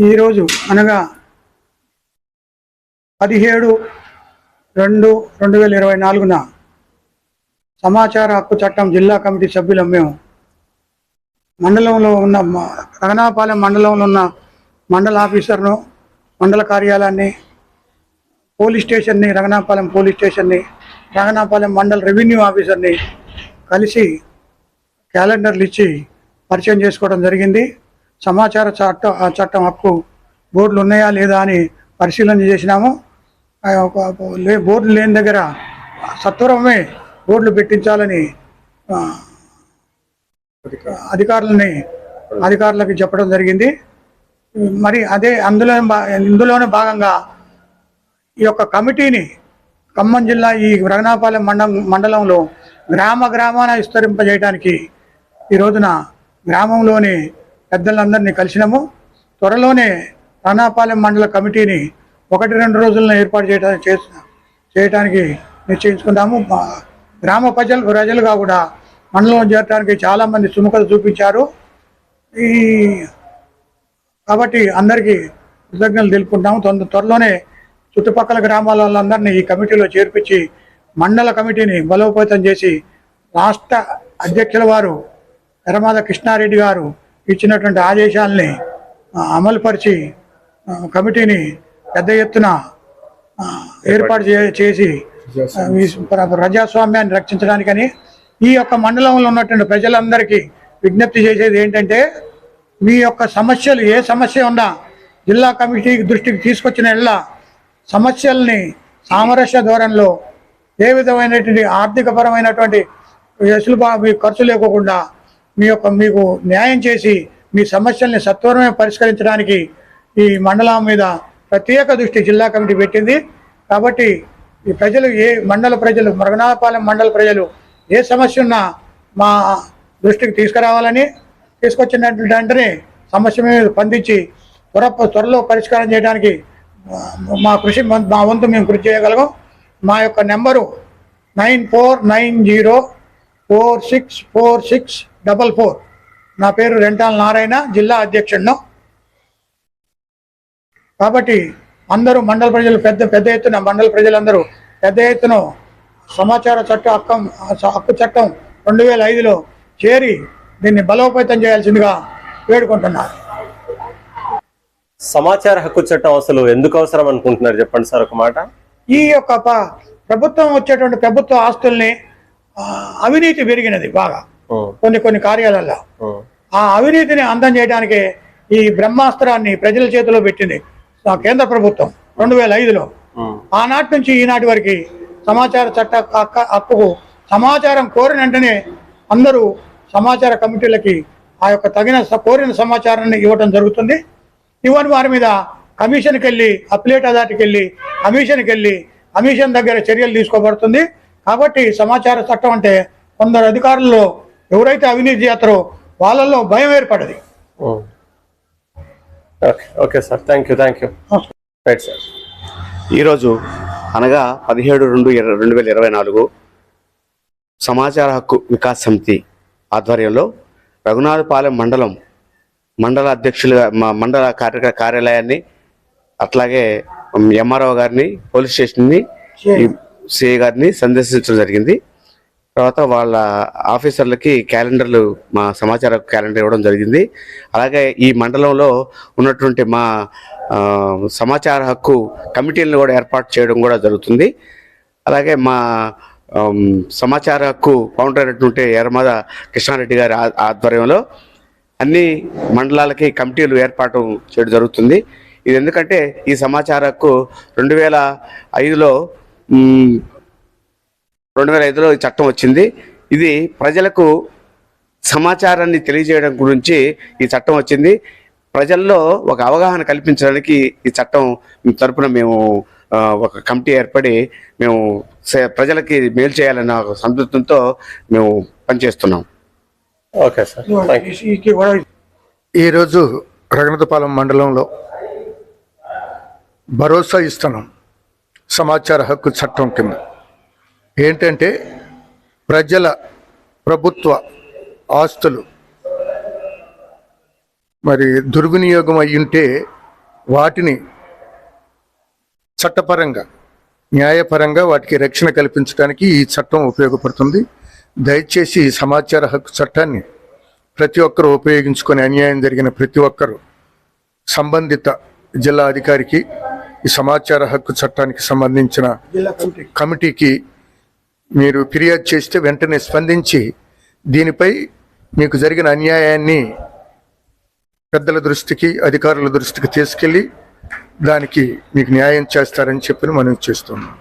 ఈరోజు అనగా పదిహేడు రెండు రెండు వేల ఇరవై నాలుగున సమాచార హక్కు చట్టం జిల్లా కమిటీ సభ్యులం మేము. మండలంలో ఉన్న మ- రగనాపాలెం మండలంలో ఉన్న మండల ఆఫీసర్ను మండల కార్యాలయాన్ని పోలీస్ స్టేషన్ని రంగనాపాలెం పోలీస్ స్టేషన్ని రగనాపాలెం మండల రెవెన్యూ ఆఫీసర్ని కలిసి క్యాలెండర్లు ఇచ్చి పరిచయం చేసుకోవడం జరిగింది. సమాచార చట్టం ఆ చట్టం హక్కు బోర్డులు ఉన్నాయా లేదా అని పరిశీలన చేసినాము. ఆ లే బోర్డులు లేని దగ్గర సత్వరమే బోర్డులు పెట్టించాలని అధికారులని అధికారులకు చెప్పడం జరిగింది. మరి అదే అందులో ఇందులోనే భాగంగా ఈ యొక్క కమిటీని ఖమ్మం జిల్లా ఈ రఘునాపాలెం మండలం మండలంలో గ్రామ గ్రామాన విస్తరింపజేయడానికి ఈ రోజున గ్రామంలోని పెద్దలందరినీ కలిసినాము. త్వరలోనే రాణాపాలెం మండల కమిటీని ఒకటి రెండు రోజుల్లో ఏర్పాటు చేయడానికి చేసిన చేయడానికి నిశ్చయించుకున్నాము గ్రామ ప్రజలు ప్రజలుగా కూడా మండలంలో చేరడానికి చాలామంది సుముఖత చూపించారు. ఈ కాబట్టి అందరికీ కృతజ్ఞతలు తెలుపుకుంటాము. తొందర త్వరలోనే చుట్టుపక్కల గ్రామాల వాళ్ళందరినీ ఈ కమిటీలో చేర్పించి మండల కమిటీని బలోపేతం చేసి రాష్ట్ర అధ్యక్షుల వారు ఎర్రమాద కృష్ణారెడ్డి గారు ఇచ్చినటువంటి ఆదేశాలని అమలుపరిచి కమిటీని పెద్ద ఎత్తున ఏర్పాటు చే- చేసి ప్రజాస్వామ్యాన్ని రక్షించడానికని ఈ యొక్క మండలంలో ఉన్నటువంటి ప్రజలందరికీ విజ్ఞప్తి చేసేది ఏంటంటే మీ యొక్క సమస్యలు ఏ సమస్య ఉన్నా జిల్లా కమిటీ దృష్టికి తీసుకొచ్చిన ఎల్లా సమస్యల్ని సామరస్య ధోరణిలో ఏ విధమైనటువంటి ఆర్థికపరమైనటువంటి వెసులుబా మీ ఖర్చు లేకోకుండా మీ యొక్క మీకు న్యాయం చేసి మీ సమస్యల్ని సత్వరమే పరిష్కరించడానికి ఈ మండలం మీద ప్రత్యేక దృష్టి జిల్లా కమిటీ పెట్టింది. కాబట్టి ఈ ప్రజలు ఏ మండల ప్రజలు మృగనాథపాలెం మండల ప్రజలు ఏ సమస్య ఉన్నా మా దృష్టికి తీసుకురావాలని తీసుకొచ్చినటువంటి వెంటనే సమస్య మీద స్పందించి త్వర త్వరలో పరిష్కారం చేయడానికి మా కృషి మా వంతు మేము కృషి చేయగలగం. మా యొక్క number nine four nine zero four six four six double four. నా పేరు రెంటాల నారాయణ జిల్లా అధ్యక్షుడు కాబట్టి అందరూ మండల ప్రజలు పెద్ద పెద్ద ఎత్తున మండల ప్రజలందరూ పెద్ద ఎత్తున సమాచార చట్టం హక్కం హక్కు చట్టం రెండు వేల ఐదులో చేరి దీన్ని బలోపేతం చేయాల్సిందిగా వేడుకుంటున్నారు. సమాచార హక్కు చట్టం అసలు ఎందుకు అవసరం అనుకుంటున్నారు? చెప్పండి సార్ ఒక మాట. ఈ యొక్క ప్రభుత్వం వచ్చేటువంటి ప్రభుత్వ ఆస్తుల్ని అవినీతి పెరిగినది బాగా. కొన్ని కొన్ని కార్యాలయాల్లో. ఉం, ఆ అవినీతిని అందం చేయడానికి ఈ బ్రహ్మాస్త్రాన్ని ప్రజల చేతిలో పెట్టింది ఆ కేంద్ర ప్రభుత్వం రెండు వేల ఐదులో. ఆనాటి నుంచి ఈనాటి వరకు సమాచార చట్ట హక్క- హక్కుకు సమాచారం కోరిన వెంటనే అందరూ సమాచార కమిటీలకి ఆ యొక్క తగిన కోరిన సమాచారాన్ని ఇవ్వడం జరుగుతుంది. ఇవ్వని వారి మీద కమిషన్కి వెళ్ళి అప్లేట్ అథారిటీకి వెళ్ళి కమిషన్కి వెళ్ళి కమిషన్ దగ్గర చర్యలు తీసుకోబడుతుంది. కాబట్టి సమాచార చట్టం అంటే కొందరు అధికారుల్లో ఎవరైతే అవినీతి చేస్తారో వాళ్ళల్లో భయం ఏర్పడది. Okay okay sir. Thank you thank you. Right sir. ఈరోజు అనగా పదిహేడు రెండు రెండు వేల ఇరవై నాలుగు సమాచార హక్కు వికాస్ సమితి ఆధ్వర్యంలో రఘునాథపాలెం మండలం మండల అధ్యక్షులుగా మా మండల కార్య కార్యాలయాన్ని అట్లాగే ఎంఆర్ఓ గారిని పోలీస్ స్టేషన్ని సిఐ గారిని సందర్శించడం జరిగింది. తర్వాత వాళ్ళ ఆఫీసర్లకి క్యాలెండర్లు మా సమాచార క్యాలెండర్ ఇవ్వడం జరిగింది. అలాగే ఈ మండలంలో ఉన్నటువంటి మా సమాచార హక్కు కమిటీలను కూడా ఏర్పాటు చేయడం కూడా జరుగుతుంది. అలాగే మా సమాచార హక్కు ఫౌండర్ అయినటువంటి ఎర్మద కృష్ణారెడ్డి గారి ఆ- ఆధ్వర్యంలో అన్ని మండలాలకి కమిటీలు ఏర్పాటు చేయడం జరుగుతుంది. ఇది ఎందుకంటే ఈ సమాచార హక్కు రెండు వేల ఐదులో రెండు వేల ఐదులో ఈ చట్టం వచ్చింది. ఇది ప్రజలకు సమాచారాన్ని తెలియజేయడం గురించి ఈ చట్టం వచ్చింది. ప్రజల్లో ఒక అవగాహన కల్పించడానికి ఈ చట్టం తరపున మేము ఒక కమిటీ ఏర్పడి మేము ప్రజలకి మేలు చేయాలన్న ఒక సంతృప్తితో మేము పనిచేస్తున్నాం. Okay sir. ఈరోజు రఘునాథపాలెం మండలంలో భరోసా ఇస్తున్నాం. సమాచార హక్కు చట్టం కింద. ఏంటంటే ప్రజల ప్రభుత్వ ఆస్తులు మరి దుర్వినియోగం అయ్యుంటే వాటిని చట్టపరంగా న్యాయపరంగా వాటికి రక్షణ కల్పించడానికి ఈ చట్టం ఉపయోగపడుతుంది. దయచేసి ఈ సమాచార హక్కు చట్టాన్ని ప్రతి ఒక్కరూ ఉపయోగించుకొని అన్యాయం జరిగిన ప్రతి ఒక్కరూ సంబంధిత జిల్లా అధికారికి ఈ సమాచార హక్కు చట్టానికి సంబంధించిన కమిటీకి మీరు ఫిర్యాదు చేస్తే వెంటనే స్పందించి దీనిపై మీకు జరిగిన అన్యాయాన్ని పెద్దల దృష్టికి అధికారుల దృష్టికి తీసుకెళ్ళి దానికి మీకు న్యాయం చేస్తారని చెప్పి మనం చేస్తున్నాం.